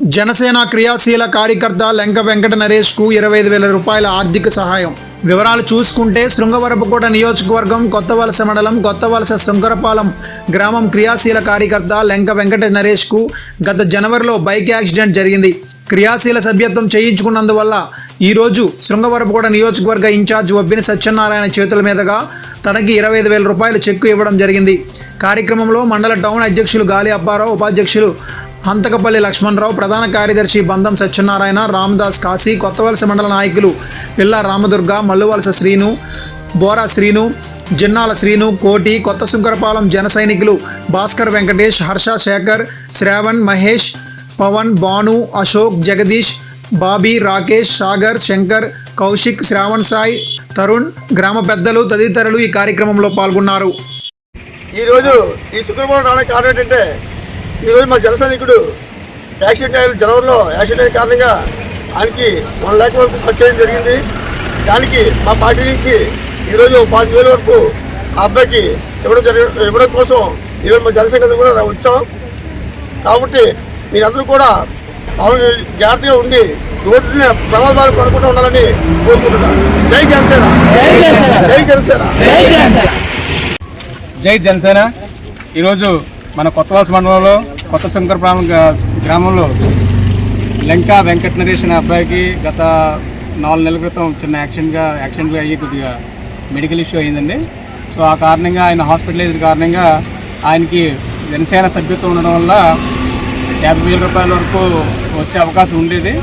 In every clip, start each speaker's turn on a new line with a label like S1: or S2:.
S1: జనసేన క్రియాశీల కార్యకర్త లెంక వెంకట నరేష్కు ఇరవై ఐదు వేల రూపాయల ఆర్థిక సహాయం. వివరాలు చూసుకుంటే శృంగవరపుకోట నియోజకవర్గం కొత్తవలస మండలం కొత్తవలస శంకరపాలెం గ్రామం క్రియాశీల కార్యకర్త లెంక వెంకట నరేష్కు గత జనవరిలో బైక్ యాక్సిడెంట్ జరిగింది. క్రియాశీల సభ్యత్వం చేయించుకున్నందువల్ల ఈరోజు శృంగవరపుకోట నియోజకవర్గ ఇన్ఛార్జ్ ఒబ్బిన సత్యనారాయణ చేతుల మీదుగా తనకి ఇరవై ఐదు వేల రూపాయల చెక్కు ఇవ్వడం జరిగింది. కార్యక్రమంలో మండల టౌన్ అధ్యక్షులు గాలి అప్పారావు ఉపాధ్యక్షులు హంతకపల్లి లక్ష్మణరావు ప్రధాన కార్యదర్శి బంధం సత్యనారాయణ రామదాస్ కాశీ కొత్తవలస మండల నాయకులు పిల్ల రామదుర్గ మల్లువలస శ్రీను బోరా శ్రీను జిన్నాల శ్రీను కోటి కొత్త శంకరపాలెం జన సైనికులు భాస్కర్ వెంకటేష్ హర్ష శేఖర్ శ్రావణ్ మహేష్ పవన్ భాను అశోక్ జగదీష్ బాబీ రాకేష్ సాగర్ శంకర్ కౌశిక్ శ్రావణ్ సాయి తరుణ్ గ్రామ పెద్దలు తదితరులు ఈ కార్యక్రమంలో పాల్గొన్నారు.
S2: ఈరోజు ఈ శుక్రవారం కారణం ఏంటంటే ఈరోజు మా జన సైనికుడు యాక్సిడెంట్ అయిన జనవరిలో యాక్సిడెంట్ అయిన కారణంగా ఆయనకి వన్ ల్యాక్ వరకు ఖర్చు చేయడం జరిగింది. దానికి మా పార్టీ నుంచి ఈరోజు పాతిక వేల వరకు ఆ అబ్బాయికి ఇవ్వడం జరిగి ఇవ్వడం కోసం ఈరోజు మా జన సైనికులు కూడా వచ్చాం. కాబట్టి మీరందరూ కూడా మామూలుగా జాగ్రత్తగా ఉండి రోడ్డుని ప్రమాదాలు పడకుండా ఉండాలని కోరుకుంటున్నాను. జై జనసేన! జై జనసేన!
S3: జై జనసేన! ఈరోజు మన కొత్తవాస మండలంలో కొత్త శంకరపురం గ్రామంలో లంకా వెంకట నరేష్ అనే అబ్బాయికి గత నాలుగు నెలల క్రితం చిన్న యాక్సిడెంట్గా యాక్సిడెంట్గా అయ్యి కొద్దిగా మెడికల్ ఇష్యూ అయిందండి. సో ఆ కారణంగా ఆయన హాస్పిటలైజ్ కారణంగా ఆయనకి జనసేన సభ్యత్వం ఉండడం వల్ల యాభై వేల రూపాయల వరకు వచ్చే అవకాశం ఉండేది.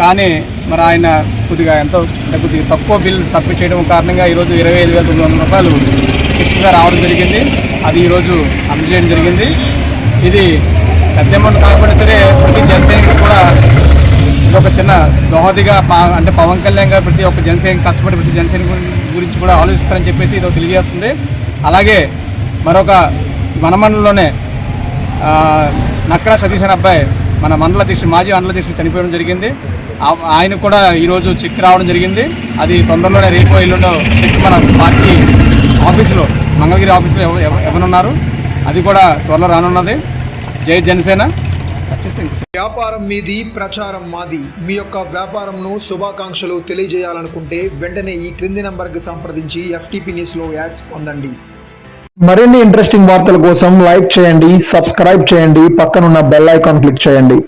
S3: కానీ మరి ఆయన కొద్దిగా ఎంతో అంటే కొద్దిగా తక్కువ బిల్ సబ్మిట్ చేయడం కారణంగా ఈరోజు ఇరవై ఐదు వేల తొమ్మిది వందల రూపాయలు చెక్గా రావడం జరిగింది. అది ఈరోజు అందజేయడం జరిగింది. ఇది పెద్ద అమౌంట్ కాకపోయినా సరే ప్రతి జనసైనికుడు కూడా ఇది ఒక చిన్న దోహదిగా పా- అంటే పవన్ కళ్యాణ్ గారు ప్రతి ఒక్క జనసైనిక కష్టపడి ప్రతి జనసైనిక గురించి కూడా ఆలోచిస్తారని చెప్పేసి ఇది తెలియజేస్తుంది. అలాగే మరొక మన మండలంలోనే ఆ, సతీష్ అనే అబ్బాయి మన మండల అధ్యక్షుడు మాజీ మండల అధ్యక్షుడు చనిపోవడం జరిగింది. ఆయన కూడా ఈరోజు చెక్ రావడం జరిగింది. అది తొందరలోనే రేపు ఎల్లుండో చెక్ మన పార్టీ ఆఫీసులో మంగళగిరి ఆఫీసులో ఎవ- ఎవ- ఇవ్వనున్నారు అది కూడా త్వరలో రానున్నది. జై జనసేన.
S1: వ్యాపారం మీది ప్రచారం మాది. మీ యొక్క వ్యాపారంను శుభాకాంక్షలు తెలియజేయాలనుకుంటే వెంటనే ఈ క్రింది నంబర్కి సంప్రదించి ఎఫ్టీపీ న్యూస్లో యాడ్స్ పొందండి.
S4: మరిన్ని ఇంట్రెస్టింగ్ వార్తల కోసం లైక్ చేయండి సబ్స్క్రైబ్ చేయండి పక్కనున్న బెల్ ఐకాన్ క్లిక్ చేయండి.